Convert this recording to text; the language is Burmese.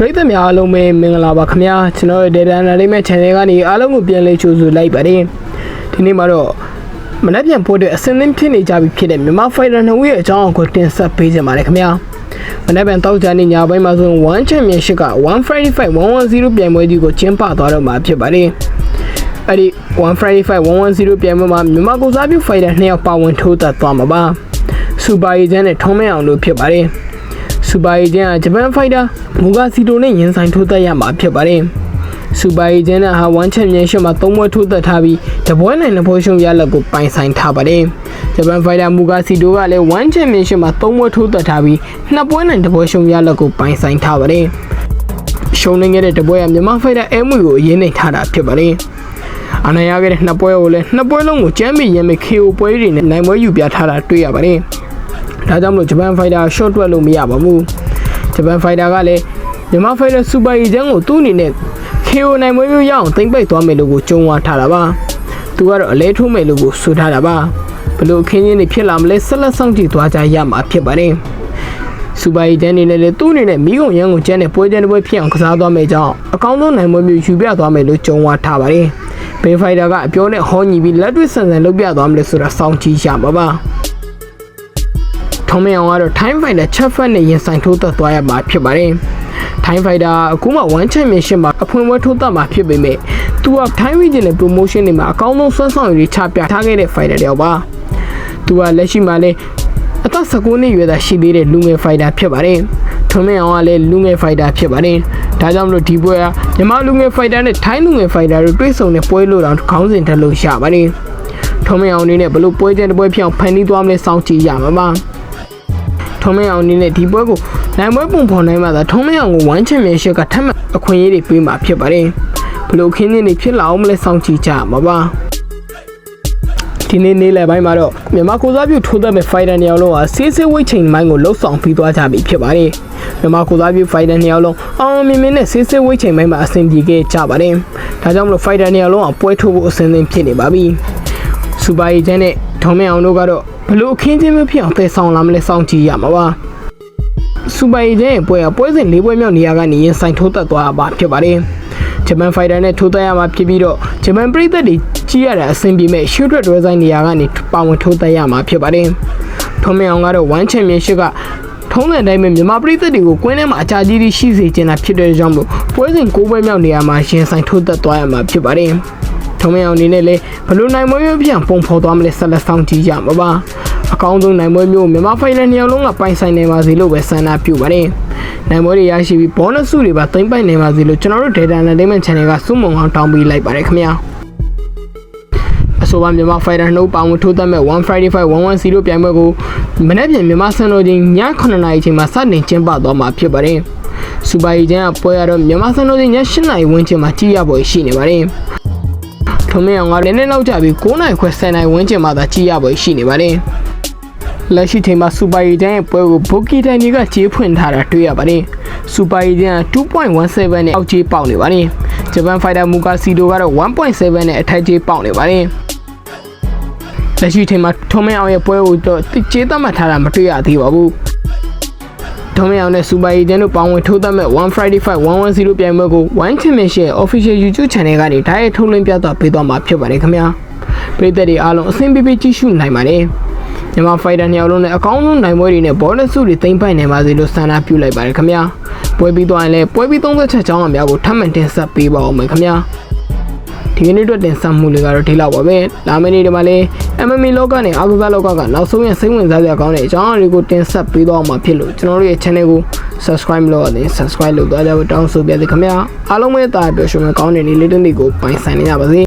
ပရိသတ်များအားလုံးပဲမင်္ဂလာပါခင်ဗျာကျွန်တော်ရဲ့ Data Analytics Channel ကနေအားလုံးကိုပြန်လည်ကြိုဆိုလိုက်ပါတယ်ဒီနေ့မှာတော့မနက်ပြန်ပို့တဲ့အစင်းသင်းဖြစ်နေကြပြီဖြစ်တဲ့မြန်မာ Fighter နှစ်ဦးရဲ့အကြောင်းအကိုတင်ဆက်ပေးကြပါမယ်ခင်ဗျာမနက်ပြန်တောက်ကြနေညပိုင်းမှာဆိုရင်1 Championship က1 Friday Fight 110ပြိုင်ပွဲကြီးကိုကျင်းပသွားတော့မှာဖြစ်ပါတယ်အဲ့ဒီ1 Friday Fight 110ပြိုင်ပွဲမှာမြန်မာကိုစားပြု Fighter နှစ်ယောက်ပါဝင်ထိုးသက်သွားမှာပါစူပါအေဂျင့်နဲ့ထုံးမဲအောင်တို့ဖြစ်ပါတယ် စူပါအေဂျင့်ကဂျပန်ဖိုက်တာမူဂါစီတိုနဲ့ရင်ဆိုင်ထိုးသက်ရမှာဖြစ်ပါတယ်။စူပါအေဂျင့်ကဟာ1ချန်ပီယံရှစ်မှာ၃ပွဲထိုးသက်ထားပြီးတပွဲနိုင်တဲ့ပွဲရှုံးရလက်ကိုပိုင်ဆိုင်ထားပါတယ်။ဂျပန်ဖိုက်တာမူဂါစီတိုကလည်း1ချန်ပီယံရှစ်မှာ၃ပွဲထိုးသက်ထားပြီးနှစ်ပွဲနိုင်တဲ့ပွဲရှုံးရလက်ကိုပိုင်ဆိုင်ထားပါတယ်။ရှုံးနေခဲ့တဲ့တပွဲကမြန်မာဖိုက်တာအဲမွေကိုအရင်နေထားတာဖြစ်ပါတယ်။အနိုင်ရခဲ့တဲ့နှစ်ပွဲကိုလည်းနှစ်ပွဲလုံးကိုကျမ်းမီရမ်းမ KO ပွဲတွေနဲ့နိုင်ပွဲယူပြထားတာတွေ့ရပါတယ်။ ဒါကြောင့်မလို့ဂျပန်ဖိုက်တာ short တွက်လို့မရပါဘူးဂျပန်ဖိုက်တာကလည်းမြန်မာဖိုက်တာစူပါအီဂျန်ကိုသူ့အနေနဲ့ KO နိုင်မွေးမျိုးရအောင်သိမ့်ပိတ်သွားမယ်လို့ကိုကြုံဝါထားတာပါသူကတော့အလဲထိုးမယ်လို့ကိုဆိုထားတာပါဘလို့အခင်းချင်းတွေဖြစ်လာမလဲဆက်လက်ဆောင်ကြည့်သွားကြရမှာဖြစ်ပါတယ်စူပါအီဂျန်အနေနဲ့လည်းသူ့အနေနဲ့မိကုန်ရန်ကိုကျန်းတဲ့ပွဲကျန်းတစ်ပွဲဖြစ်အောင်ကစားသွားမယ်ကြောင်းအကောင်းဆုံးနိုင်မွေးမျိုးယူပြသွားမယ်လို့ကြုံဝါထားပါတယ်ဘေးဖိုက်တာကအပြောနဲ့ဟောညီပြီးလက်တွေ့ဆန်ဆန်လုပ်ပြသွားမယ်လို့ဆိုတာစောင့်ကြည့်ရမှာပါ ထုံးမအောင်ကတော့ Time Fighter ချက်ဖက်နဲ့ရင်ဆိုင်ထိုးသက်သွားရမှာဖြစ်ပါတယ်။ Time Fighter အခုမှ1 Championship မှာအဖွင့်ပွဲထိုးသက်မှာဖြစ်ပေမဲ့သူက Time Regional Promotion တွေမှာအကောင်းဆုံးစွမ်းဆောင်ရည်တွေချပြထားခဲ့တဲ့ fighter တယောက်ပါ။သူကလက်ရှိမှာလည်းအသက်19နှစ်ရွယ်သာရှိသေးတဲ့လူငယ် fighter ဖြစ်ပါတယ်။ထုံးမအောင်ကလည်းလူငယ် fighter ဖြစ်ပါတယ်။ဒါကြောင့်မလို့ဒီပွဲကမြန်မာလူငယ် fighter နဲ့ Time လူငယ် fighter တို့တွေ့ဆုံတဲ့ပွဲလို့တောင်ခေါင်းစဉ်တက်လို့ရပါတယ်။ထုံးမအောင်အနေနဲ့ဘလို့ပွဲချင်းတစ်ပွဲဖြစ်အောင်ဖန်တီးသွားမလဲစောင့်ကြည့်ရမှာပါ။ ထုံးမင်းအောင်အနေနဲ့ဒီပွဲကိုနိုင်ပွဲပုံဖော်နိုင်မှသာထုံးမင်းအောင်ကို1ချန်ပီယံရှစ်ကထပ်မံအခွင့်အရေးတွေပေးမှာဖြစ်ပါတယ်ဘလို့ခင်းနေနေဖြစ်လာအောင်မလဲစောင့်ကြည့်ကြမှာပါဒီနေ့နေ့လယ်ပိုင်းမှာတော့မြန်မာကိုစားပြုထိုးသက်မဲ့ fighter နှစ်ယောက်လုံးဟာဆေးဆေးဝိတ်ချိန်ပိုင်းကိုလှုပ်ဆောင်ပြီးသွားကြပြီဖြစ်ပါတယ်မြန်မာကိုစားပြု fighter နှစ်ယောက်လုံးအောင်အောင်မြင်မြင်နဲ့ဆေးဆေးဝိတ်ချိန်ပိုင်းမှာအဆင်ပြေခဲ့ကြပါတယ်ဒါကြောင့်မလို့ fighter နှစ်ယောက်လုံးကပွဲထိုးဖို့အဆင်သင့်ဖြစ်နေပါပြီစူပါအေဂျင့်နဲ့ထုံးမင်းအောင်တို့ကတော့ ဘလို့အခင်းချင်းမျိုးဖြစ်အောင်တည်ဆောင်လာမလဲစောင့်ကြည့်ရမှာပါစူပါအေဂျင့်ရဲ့ပွဲကပွဲစဉ်၄ပွဲမြောက်နေရာကနေရင်ဆိုင်ထိုးသက်သွားပါဖြစ်ပါတယ်ဂျပန်ဖိုက်တာနဲ့ထိုးသက်ရမှာဖြစ်ပြီးတော့ဂျပန်ပြည်သက်တွေကြီးရတဲ့အဆင်ပြေမဲ့ရှူဒရက်ဒရဇိုင်းနေရာကနေပါဝင်ထိုးသက်ရမှာဖြစ်ပါတယ်ထုံးမင်းအောင်ကတော့1ချန်ပီယံရှစ်ကထုံးတဲ့အတိုင်းပဲမြန်မာပြည်သက်တွေကိုကွင်းထဲမှာအကြကြီးကြီးရှိစေချင်တာဖြစ်တဲ့ကြောင့်မို့ပွဲစဉ်၉ပွဲမြောက်နေရာမှာရင်ဆိုင်ထိုးသက်သွားရမှာဖြစ်ပါတယ် ထုံးမအောင်အနေနဲ့လည်းဘလို့နိုင်မွေးမျိုးပြန်ပုံဖော်သွားမလဲဆက်လက်ဆောင်ကြည့်ကြမှာပါအကောင်းဆုံးနိုင်မွေးမျိုးမြန်မာဖိုင်နယ်နှစ်ယောက်လုံးကပိုင်ဆိုင်နေပါစေလို့ပဲဆန္ဒပြုပါတယ်နိုင်မွေးတွေရရှိပြီးဘောနပ်စုတွေပါသိမ့်ပိုက်နေပါစေလို့ကျွန်တော်တို့ Data Entertainment Channel ကစုမုံအောင်တောင်းပေးလိုက်ပါတယ်ခင်ဗျာအဆိုပါမြန်မာဖိုင်တာနှုတ်ပါဝင်ထိုးသက်မဲ့1 Friday Fight 110ပြိုင်ပွဲကိုမနေ့ပြန်မြန်မာစံတော်ချိန်ည9:00နာရီချိန်မှာစတင်ကျင်းပသွားမှာဖြစ်ပါတယ်စူပါရီချန်ကပွဲရတော့မြန်မာစံတော်ချိန်ည8:00နာရီဝန်းကျင်မှာကြည့်ရပွဲရှိနေပါတယ် ထုံးမင်းအောင်ကလည်းနည်းနောက်ကြပြီး9နိုင်ခွဲ10နိုင်ဝန်းကျင်မှသာကြည့်ရပွဲရှိနေပါတယ်။လက်ရှိချိန်မှာစူပါရီတန်ရဲ့ပွဲကိုဘိုကီတိုင်တွေကကြေးဖွင့်ထားတာတွေ့ရပါတယ်။စူပါရီတန်က2.17နဲ့အောက်ကြေးပေါက်နေပါတယ်။ဂျပန်ဖိုက်တာမူကာစီတိုကတော့1.7နဲ့အထက်ကြေးပေါက်နေပါတယ်။လက်ရှိချိန်မှာထုံးမင်းအောင်ရဲ့ပွဲကိုတော့ကြေးသတ်မှတ်ထားတာမတွေ့ရသေးပါဘူး။ ထုံးမအောင်နဲ့စူပါရီဂျန်တို့ပေါင်းဝင်ထိုးသက်မဲ့1 Friday Fight 110ပြိုင်ပွဲကို1 Championship Official YouTube Channel ကနေဓာတ်ရိုက်ထုတ်လွှင့်ပြသပေးသွားမှာဖြစ်ပါတယ်ခင်ဗျာပရိသတ်တွေအားလုံးအဆင်ပြေပြေကြည့်ရှုနိုင်ပါတယ်မြန်မာ fighter နှစ်ယောက်လုံးနဲ့အကောင်းဆုံးနိုင်ပွဲတွေနဲ့ဘောနက်စုတွေသိမ့်ပိုက်နိုင်ပါစေလို့ဆန္ဒပြုလိုက်ပါတယ်ခင်ဗျာပွဲပြီးသွားရင်လည်းပွဲပြီး30ချက်ချောင်းအများကိုထပ်မံတင်ဆက်ပေးပါအောင်မယ်ခင်ဗျာ ဒီကနေ့အတွက်တင်ဆက်မှုတွေကတော့ဒီလောက်ပါပဲလာမယ့်နေ့တွေမှာလည်း MMA လောကနဲ့အာကစားလောကကနောက်ဆုံးရစိတ်ဝင်စားစရာကောင်းတဲ့အကြောင်းအရာတွေကိုတင်ဆက်ပေးသွားမှာဖြစ်လို့ကျွန်တော်တို့ရဲ့ channel ကို subscribe မလုပ်ရသေး subscribe လုပ်သွားကြဖို့တောင်းဆိုပါရစေခင်ဗျာအားလုံးပဲတာပျော်ရွှင်ကောင်းတဲ့နေ့လေးတစ်နေ့ကိုပိုင်ဆိုင်နေကြပါစေ